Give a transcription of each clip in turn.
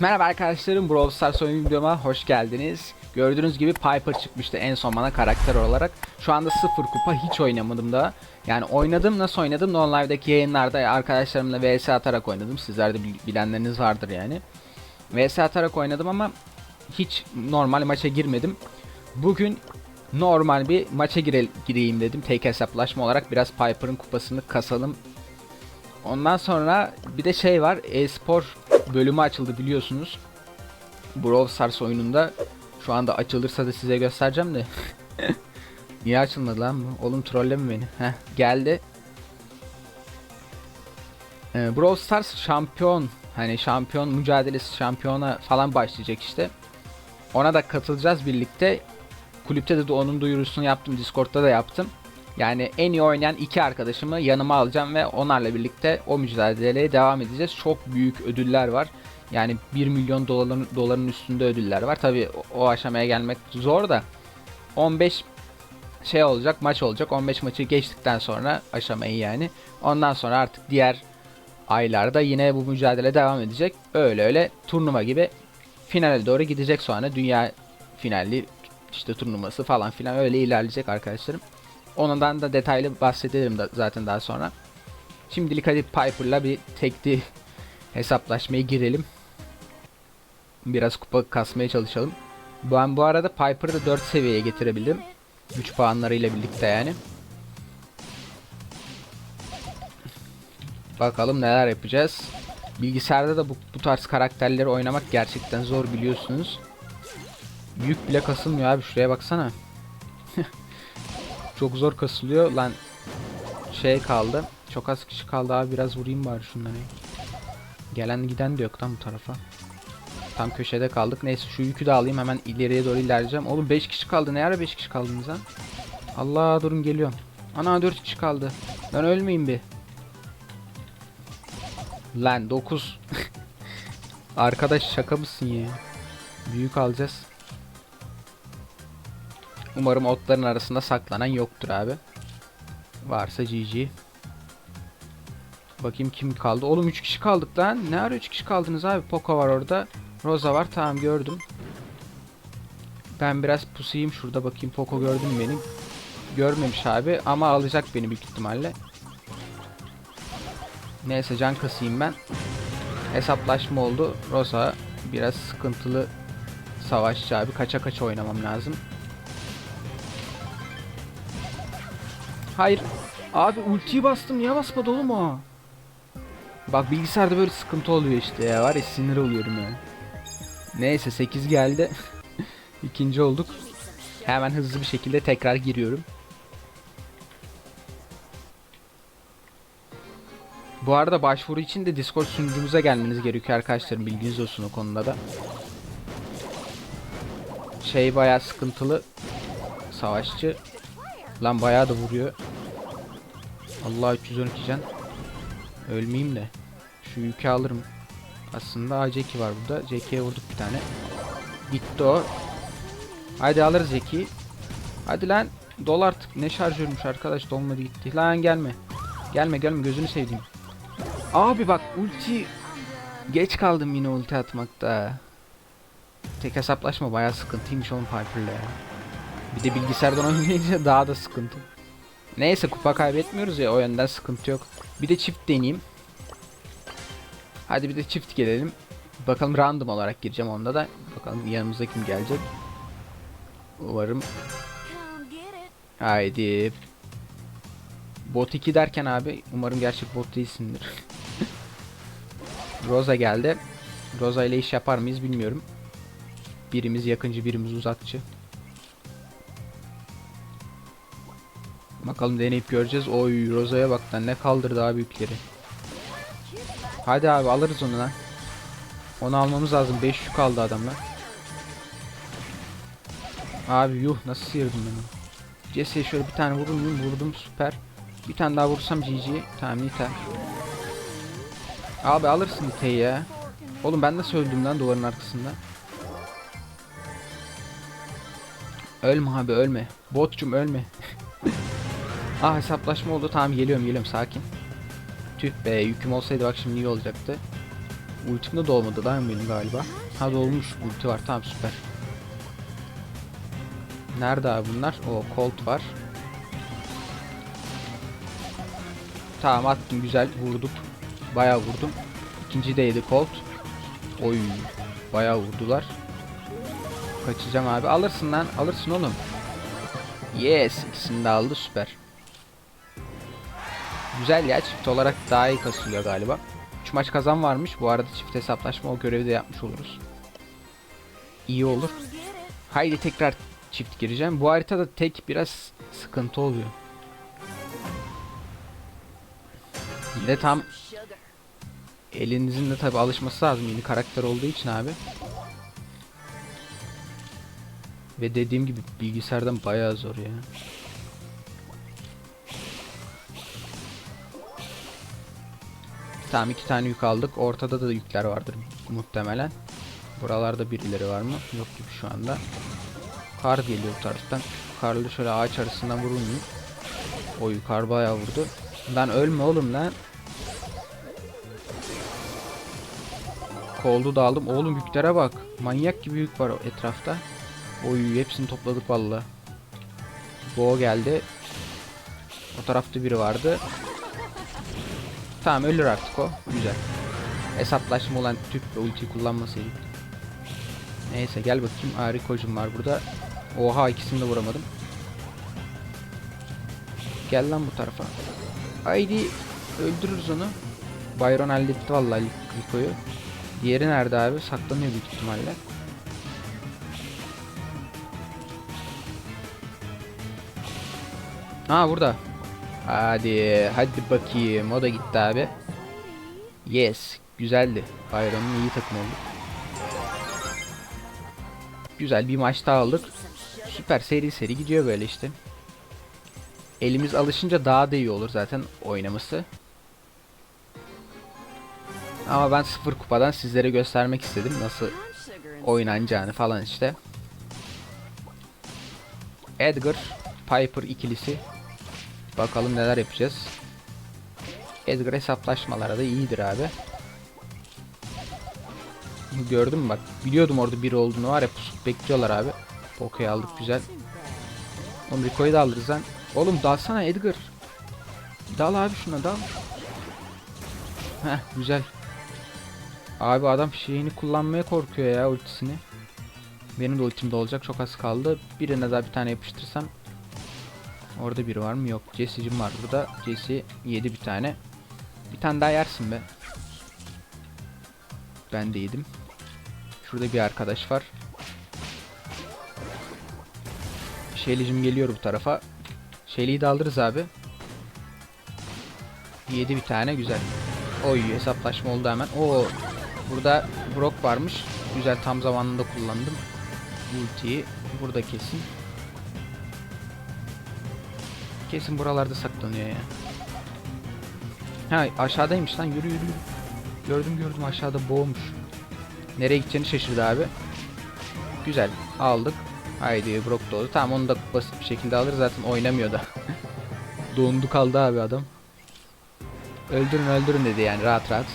Merhaba arkadaşlarım Brawl Stars oyun videoma hoş geldiniz. Gördüğünüz gibi Piper çıkmıştı en son bana karakter olarak. Şu anda sıfır kupa hiç oynamadım da. Yani oynadım nasıl oynadım? No Live'daki yayınlarda arkadaşlarımla vs atarak oynadım. Sizler de bil- bilenleriniz vardır yani. vs atarak oynadım ama hiç normal maça girmedim. Bugün normal bir maça gire- gireyim dedim. Tek hesaplaşma olarak biraz Piper'ın kupasını kasalım Ondan sonra bir de şey var. E-spor bölümü açıldı biliyorsunuz. Brawl Stars oyununda. Şu anda açılırsa da size göstereceğim de. Niye açılmadı lan bu? Oğlum trolleme beni. Heh, geldi. Ee, Brawl Stars şampiyon hani şampiyon mücadelesi şampiyona falan başlayacak işte. Ona da katılacağız birlikte. Kulüpte de onun duyurusunu yaptım. Discord'da da yaptım. Yani en iyi oynayan iki arkadaşımı yanıma alacağım ve onlarla birlikte o mücadeleye devam edeceğiz. Çok büyük ödüller var. Yani 1 milyon doların, doların üstünde ödüller var. Tabi o, aşamaya gelmek zor da 15 şey olacak maç olacak. 15 maçı geçtikten sonra aşamayı yani. Ondan sonra artık diğer aylarda yine bu mücadele devam edecek. Öyle öyle turnuva gibi finale doğru gidecek sonra dünya finali işte turnuvası falan filan öyle ilerleyecek arkadaşlarım. Ondan da detaylı bahsederim da zaten daha sonra. Şimdilik hadi Piper'la bir tekli hesaplaşmaya girelim. Biraz kupa kasmaya çalışalım. Ben bu arada Piper'ı da 4 seviyeye getirebildim. Güç puanlarıyla birlikte yani. Bakalım neler yapacağız. Bilgisayarda da bu, bu tarz karakterleri oynamak gerçekten zor biliyorsunuz. Yük bile kasılmıyor abi şuraya baksana. Çok zor kasılıyor. Lan şey kaldı. Çok az kişi kaldı abi biraz vurayım bari şunları. Gelen giden de yok lan bu tarafa. Tam köşede kaldık. Neyse şu yükü de alayım hemen ileriye doğru ilerleyeceğim. Oğlum 5 kişi kaldı. Ne ara 5 kişi kaldınız lan? Allah durun geliyorum. Ana 4 kişi kaldı. Ben ölmeyeyim bir. Lan 9. Arkadaş şaka mısın ya? Büyük alacağız. Umarım otların arasında saklanan yoktur abi. Varsa GG. Bakayım kim kaldı. Oğlum 3 kişi kaldık lan. Ne ara 3 kişi kaldınız abi? Poco var orada. Rosa var. Tamam gördüm. Ben biraz pusayım şurada bakayım. Poco gördüm beni. Görmemiş abi ama alacak beni büyük ihtimalle. Neyse can kasayım ben. Hesaplaşma oldu. Rosa biraz sıkıntılı savaşçı abi. Kaça kaça oynamam lazım. Hayır. Abi ultiyi bastım. Niye basmadı oğlum o? Bak bilgisayarda böyle sıkıntı oluyor işte ya. Var ya sinir oluyorum ya. Neyse 8 geldi. İkinci olduk. Hemen hızlı bir şekilde tekrar giriyorum. Bu arada başvuru için de Discord sunucumuza gelmeniz gerekiyor arkadaşlarım. Bilginiz olsun o konuda da. Şey bayağı sıkıntılı. Savaşçı. Lan bayağı da vuruyor. Allah 312 can. Ölmeyeyim de. Şu yükü alırım. Aslında A Jackie var burada. Jackie'ye vurduk bir tane. Gitti o. Haydi alırız Jackie'yi. Hadi lan. Dol artık. Ne şarjörmüş arkadaş. Dolmadı gitti. Lan gelme. Gelme gelme gözünü seveyim. Abi bak ulti. Geç kaldım yine ulti atmakta. Tek hesaplaşma bayağı sıkıntıymış oğlum Piper'la ya. Bir de bilgisayardan oynayınca daha da sıkıntı. Neyse kupa kaybetmiyoruz ya o yönden sıkıntı yok. Bir de çift deneyeyim. Hadi bir de çift gelelim. Bakalım random olarak gireceğim onda da. Bakalım yanımıza kim gelecek. Umarım. Haydi. Bot 2 derken abi umarım gerçek bot değilsindir. Rosa geldi. Rosa ile iş yapar mıyız bilmiyorum. Birimiz yakıncı birimiz uzakçı. Bakalım deneyip göreceğiz. Oy Roza'ya bak lan ne kaldırdı daha büyükleri. Hadi abi alırız onu lan. Onu almamız lazım. 5 yük kaldı adamlar. Abi yuh nasıl sıyırdım ben onu. Jesse'ye şöyle bir tane vurur muyum? Vurdum süper. Bir tane daha vursam GG. Tamam Nita. Abi alırsın Nita'yı ya. Oğlum ben nasıl öldüm lan duvarın arkasında. Ölme abi ölme. Botçum ölme. ah hesaplaşma oldu. Tamam geliyorum geliyorum sakin. Tüh be yüküm olsaydı bak şimdi iyi olacaktı. Ultim de dolmadı lan benim galiba. Ha dolmuş ulti var tamam süper. Nerede abi bunlar? O Colt var. Tamam attım güzel vurduk. Bayağı vurdum. İkinci de yedi Colt. Oy bayağı vurdular. Kaçacağım abi. Alırsın lan. Alırsın oğlum. Yes. ikisini de aldı. Süper. Güzel ya. Çift olarak daha iyi kasılıyor galiba. 3 maç kazan varmış. Bu arada çift hesaplaşma o görevi de yapmış oluruz. İyi olur. Haydi tekrar çift gireceğim. Bu haritada tek biraz sıkıntı oluyor. De tam elinizin de tabi alışması lazım yeni karakter olduğu için abi. Ve dediğim gibi bilgisayardan bayağı zor ya. Tamam iki tane yük aldık. Ortada da yükler vardır muhtemelen. Buralarda birileri var mı? Yok gibi şu anda. Kar geliyor bu taraftan. Karlı şöyle ağaç arasından vurulmuyor. O yukarı bayağı vurdu. Lan ölme oğlum lan. Koldu da aldım. Oğlum yüklere bak. Manyak gibi yük var etrafta. Oy hepsini topladık valla. Bo geldi. O tarafta biri vardı. Tamam ölür artık o. Güzel. Hesaplaşma olan tüp ve ulti kullanmasaydık. Neyse gel bakayım. Harikocum var burada. Oha ikisini de vuramadım. Gel lan bu tarafa. Haydi öldürürüz onu. Byron halletti vallahi Rico'yu. Diğeri nerede abi? Saklanıyor büyük ihtimalle. Ha burada. Hadi hadi bakayım. O da gitti abi. Yes. Güzeldi. Byron'un iyi takım olduk. Güzel bir maç daha aldık. Süper seri seri gidiyor böyle işte. Elimiz alışınca daha da iyi olur zaten oynaması. Ama ben sıfır kupadan sizlere göstermek istedim nasıl oynanacağını falan işte. Edgar, Piper ikilisi. Bakalım neler yapacağız. Edgar hesaplaşmalara da iyidir abi. Gördün mü bak. Biliyordum orada biri olduğunu var ya pusup bekliyorlar abi. Poco'yu aldık güzel. Oğlum Rico'yu da alırız lan. Oğlum dalsana Edgar. Dal abi şuna dal. Heh güzel. Abi adam şeyini kullanmaya korkuyor ya ultisini. Benim de ultimde olacak çok az kaldı. Birine daha bir tane yapıştırsam. Orada biri var mı? Yok. Jesse'cim var burada. Jesse yedi bir tane. Bir tane daha yersin be. Ben de yedim. Şurada bir arkadaş var. Şeylicim geliyor bu tarafa. Şeyliyi de alırız abi. Yedi bir tane güzel. Oy hesaplaşma oldu hemen. Oo burada Brock varmış. Güzel tam zamanında kullandım. Ultiyi burada kesin. Kesin buralarda saklanıyor ya. Ha aşağıdaymış lan yürü yürü. Gördüm gördüm aşağıda boğmuş. Nereye gideceğini şaşırdı abi. Güzel aldık. Haydi Brock doğdu. Tamam onu da basit bir şekilde alır zaten oynamıyor da. Dondu kaldı abi adam. Öldürün öldürün dedi yani rahat rahat.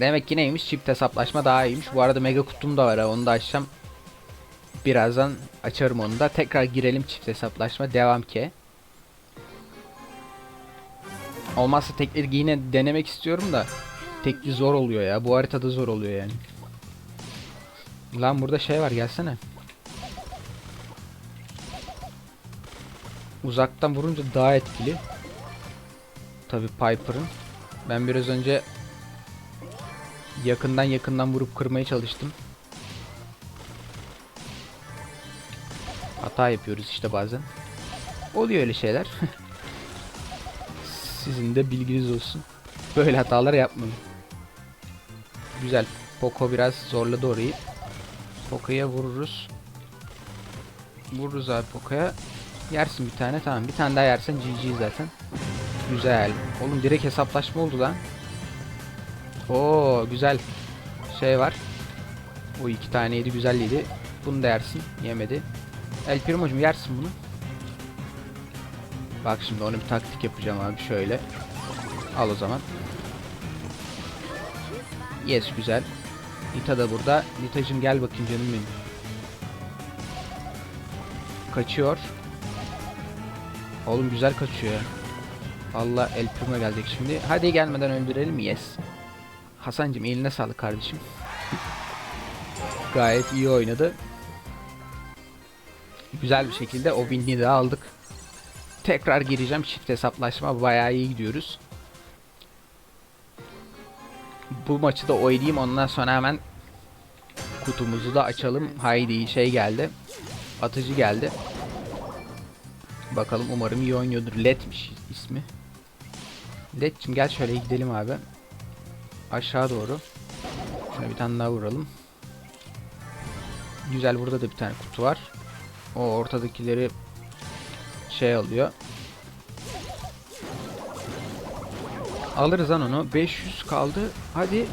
Demek ki neymiş çift hesaplaşma daha iyiymiş. Bu arada mega kutum da var ha onu da açacağım. Birazdan açarım onu da. Tekrar girelim çift hesaplaşma. Devam ki. Olmazsa tekleri yine denemek istiyorum da. Tekli zor oluyor ya. Bu haritada zor oluyor yani. Lan burada şey var gelsene. Uzaktan vurunca daha etkili. Tabi Piper'ın. Ben biraz önce yakından yakından vurup kırmaya çalıştım. Hata yapıyoruz işte bazen. Oluyor öyle şeyler. Sizin de bilginiz olsun. Böyle hatalar yapmayın. Güzel. Poco biraz zorladı orayı. Poco'ya vururuz. Vururuz abi Poco'ya. Yersin bir tane tamam. Bir tane daha yersen GG zaten. Güzel. Oğlum direkt hesaplaşma oldu lan. Oo güzel. Şey var. O iki taneydi güzelliydi. Bunu da yersin. Yemedi. El Primo'cum yersin bunu. Bak şimdi onu bir taktik yapacağım abi şöyle. Al o zaman. Yes güzel. Nita da burada. Nita'cım gel bakayım canım benim. Kaçıyor. Oğlum güzel kaçıyor. Valla El Primo gelecek şimdi. Hadi gelmeden öldürelim. Yes. Hasancım eline sağlık kardeşim. Gayet iyi oynadı. Güzel bir şekilde o win'i de aldık. Tekrar gireceğim. Çift hesaplaşma. Bayağı iyi gidiyoruz. Bu maçı da oynayayım. Ondan sonra hemen kutumuzu da açalım. Haydi şey geldi. Atıcı geldi. Bakalım umarım iyi oynuyordur. Let'miş ismi. Let'cim gel şöyle gidelim abi. Aşağı doğru. Şuna bir tane daha vuralım. Güzel burada da bir tane kutu var. O ortadakileri şey alıyor. Alırız lan onu. 500 kaldı. Hadi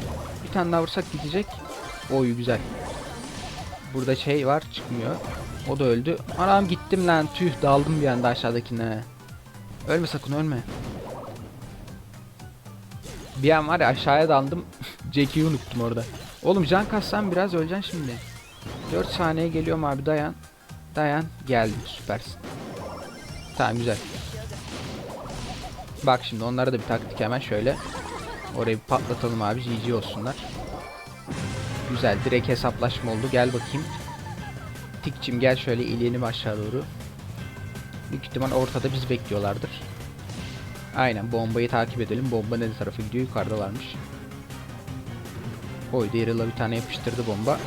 bir tane daha vursak gidecek. Oy güzel. Burada şey var çıkmıyor. O da öldü. Anam gittim lan tüh daldım bir anda aşağıdakine. Ölme sakın ölme. Bir an var ya aşağıya daldım. Jackie'yi unuttum orada. Oğlum can kassam biraz öleceksin şimdi. 4 saniye geliyorum abi dayan. Dayan. Geldim süpersin. Tamam güzel. Bak şimdi onlara da bir taktik hemen şöyle. Orayı bir patlatalım abi GG olsunlar. Güzel direkt hesaplaşma oldu. Gel bakayım. Tikçim gel şöyle ileyelim aşağı doğru. Büyük ihtimal ortada bizi bekliyorlardır. Aynen bombayı takip edelim. Bomba ne tarafa gidiyor? Yukarıdalarmış. Oy Daryl'a bir tane yapıştırdı bomba.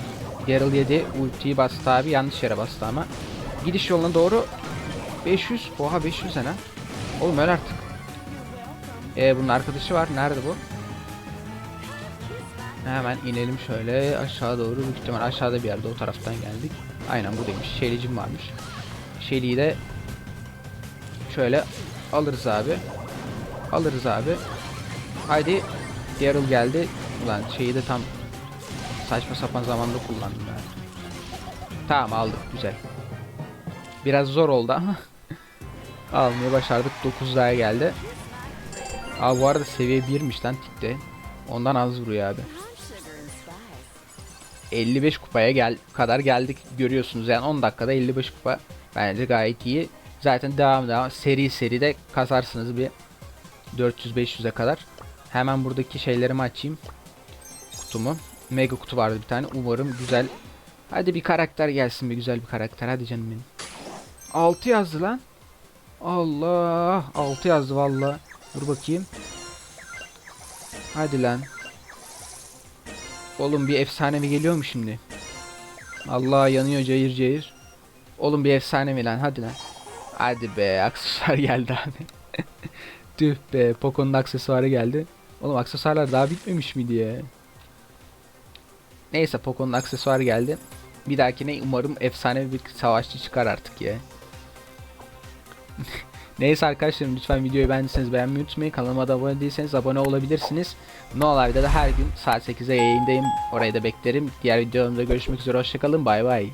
Daryl yedi. Ultiyi bastı abi. Yanlış yere bastı ama. Gidiş yoluna doğru 500. Oha 500 ne? Oğlum öl artık. Ee, bunun arkadaşı var. Nerede bu? Hemen inelim şöyle aşağı doğru. Büyük ihtimal aşağıda bir yerde o taraftan geldik. Aynen buradaymış. Şelicim varmış. Şeli'yi de şöyle alırız abi. Alırız abi. Haydi. Daryl geldi. Ulan şeyi de tam saçma sapan zamanda kullandım yani. Tamam aldık güzel. Biraz zor oldu ama almayı başardık. 9 daha geldi. Abi bu arada seviye 1'miş lan tikte. Ondan az vuruyor abi. 55 kupaya gel kadar geldik görüyorsunuz yani 10 dakikada 55 kupa bence gayet iyi. Zaten devam devam seri seri de kasarsınız bir 400-500'e kadar. Hemen buradaki şeylerimi açayım. Kutumu. Mega kutu vardı bir tane. Umarım güzel. Hadi bir karakter gelsin bir güzel bir karakter. Hadi canım benim. 6 yazdı lan. Allah. 6 yazdı valla. Dur bakayım. Hadi lan. Oğlum bir efsane mi geliyor mu şimdi? Allah yanıyor cayır cayır. Oğlum bir efsane mi lan? Hadi lan. Hadi be aksesuar geldi abi. Tüh be Poco'nun aksesuarı geldi. Oğlum aksesuarlar daha bitmemiş mi diye. Neyse Poco'nun aksesuarı geldi. Bir dahakine umarım efsane bir savaşçı çıkar artık ya. Neyse arkadaşlarım lütfen videoyu beğendiyseniz beğenmeyi unutmayın. Kanalıma da abone değilseniz abone olabilirsiniz. No Live'da da her gün saat 8'e yayındayım. Orayı da beklerim. Diğer videolarımda görüşmek üzere. Hoşçakalın. Bay bay.